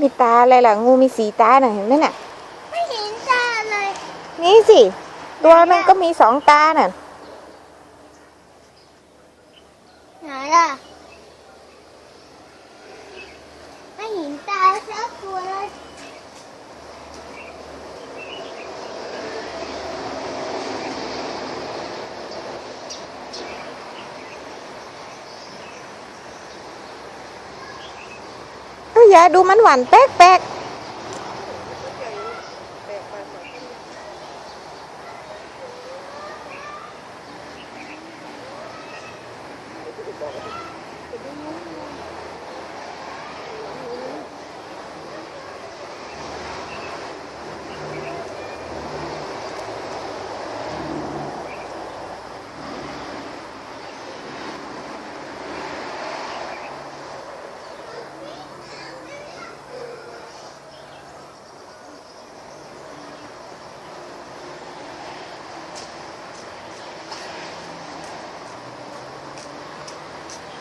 มีตาอะไรล่ะ งูมีสีตาน่ะเห็นไหมน่ะ ไม่เห็นตาเลย นี่สิ ตัวมันก็มีสองตาน่ะ ไหนล่ะ ไม่เห็นตาสักตัวเลย ก็อ ยดูมันหวานแป๊กแป๊ก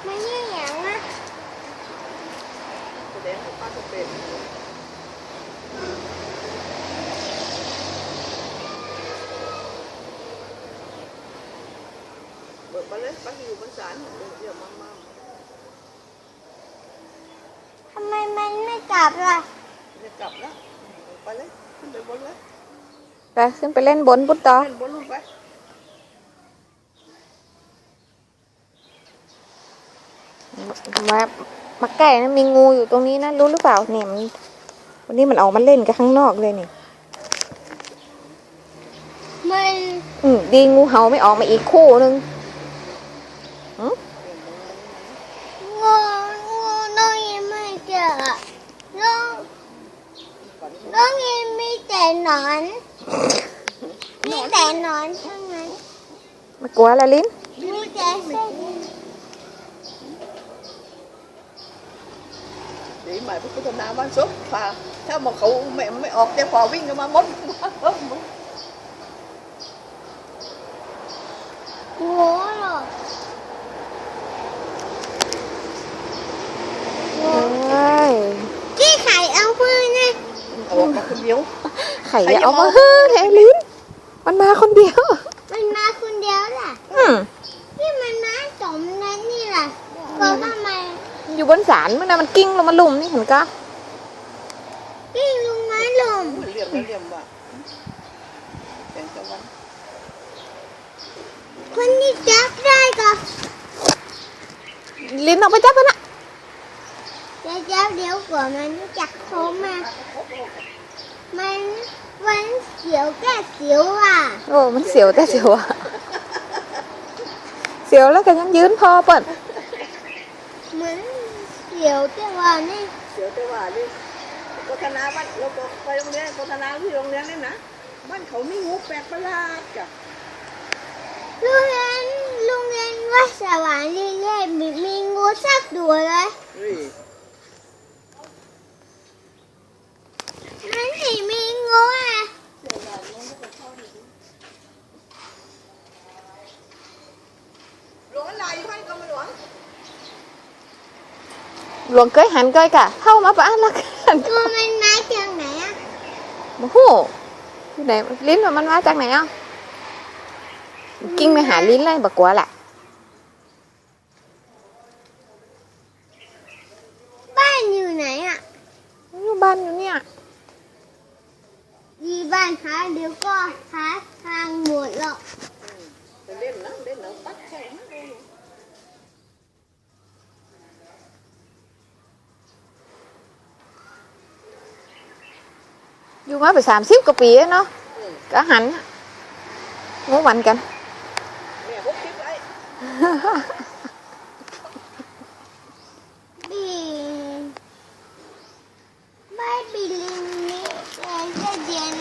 ม่ใช่อย่างอะ แสดงว่าป้าก็ เป็นเบิกไปเลยไปอยู่บนศาลเดี๋ยวเยวมั่งมั่งทำไมมันไม่กลับล่ะจะกลับแล้วไปเลยขึ้นไปบนเลยไปขึ้นไปเล่นบนปุ๊ตต่อเล่นบนลงไปมา มาใกล้นะมีงูอยู่ตรงนี้นะรู้หรือเปล่าเนี่ยมันวันนี้มันออกมาเล่นกันข้างนอกเลยนี่มันอืมดีงูเห่าไม่ออกมาอีกคู่นึงงูงูน้องยังไม่เจอน้องน้องยังมีแต่หนอนมีแต่หนอนทั้งนั้นมากลัวละลิ้นมีแต่เส้น เดี๋ยวหมายพระพุทธนาบ้านซุปฝ่าถ้ามาเขาไม่ไม่ออกเดี๋ยวฝ่าวิ่งกันมามดงูเหรอเอ้ยที่ไข่เอามือนะออกมาคนเดียว ไข่อย่าเอามาเฮ้อแทลิ้นมันมาคนเดียว มันมาคนเดียวล่ะอืมที่มันมาสมนั้นนี่ล่ะก็ทำไม อยู่บนศาลมันนะมันกิ้งลงมาลุมนี่เห็นก็พี่ลุงมาลมเรียมแล้วเรียมว่าแสงตะวันคนที่จับได้ก็ลิ้นออกไปจับมันนะจะจับเดี๋ยวก่อนมันจักโคมา มันมันเสียวแก่เสียวอะโอ้มันเสียวแต่เสียวอะเสียวแล้วก็ยังยืนพอเปิดเหมือนเสี ยวแต่ว่านี่เดี๋ยวแต่ว่านี่โฆษณาบ้านเราก็ไปโรงเรียนโฆษณาที่โรงเรียนนี่นะบ้านเขามีงูแปลกประหลาดจ้ะลุงเรียนลุงเรียนว่าสวรรค์เรื่อยๆมีมีงูสักตัวเลยเฮ้ยนั่นสิมีงูอะหลวงอะไรอยู่ให้ก็มาหลวงหลวงเกยหันเกยกะเข้ามาปะละกันตัวมันมาจากไหนอะโอ้โหอยู่ไหนลิ้นมันมาจากไหนอะกิ้ง ไปหาลิ้นเลยบักกลัวแหละบ้านอยู่ไหนอะอยู่บ้านอยู่เนี่ยยีบ้านหาเดี๋ยวก็หาทางหมดหรอก ไปเล่นนะเล่นแล้วปัดใช่ไหม อยู่มาไปสามสิบกว่าปีแล้วเนาะก็หันอะงูวันกันแม่พกคลิปไว้บีไม่บีลิงนี่แต่จะเดียน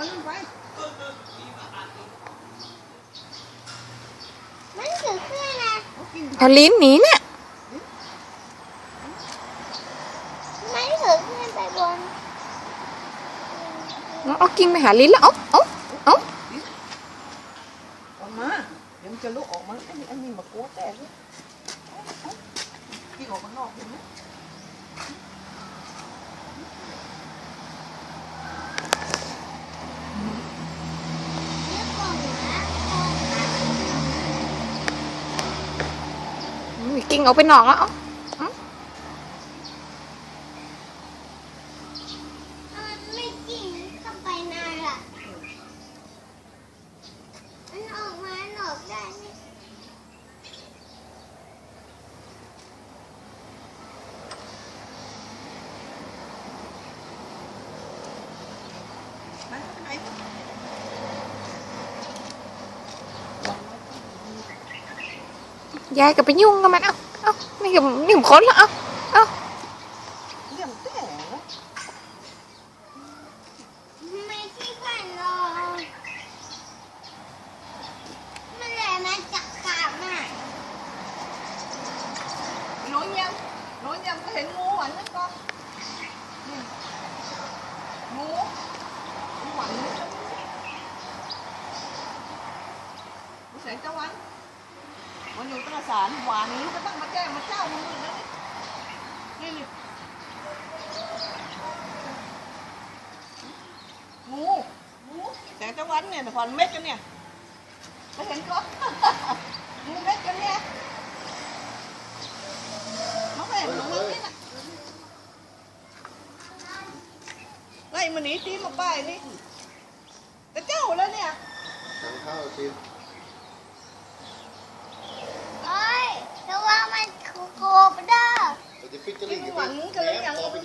คนไปมันคือเครื่องนะพลินหนีเนี่ยมันคือเครื่องไปบนเอากิ่งไปหาลิ้นแล้วเอาเอาเอาออกมาเดี๋ยวมันจะลุกออกมาไอันนี้อันนี้มากลัวแต่กิ่งออกมานอกเห็นไหม งเอาไปนอกแล้วเอามันไม่จริงเข้าไปนานละมันออกมาหนอกได้ไหมไปไหนวะยายก็ไปยุ่งกับมันเอา เอานี่กับนี่กับคนละเอ มันอยู่ตั้งสารหวานนิ้วก็ต้องมาแจ้งมาเจ้ามึงนะนี่นี่งูงูแตงตะวันเนี่ยผ่อนเม็ดกันเนี่ยไม่เห็นก็งูเม็ดกันเนี่ยมันไม่เห็นมึงนี่นะไล่มันหนีตีมาป้ายนี่แต่เจ้าแล้วเนี่ยทางเข้าตีอ้ยระวัง มันโกบเด้อเราจะฟิชเจอริ่ง cái กัน mảnh cái lấy nhằng ต่อไป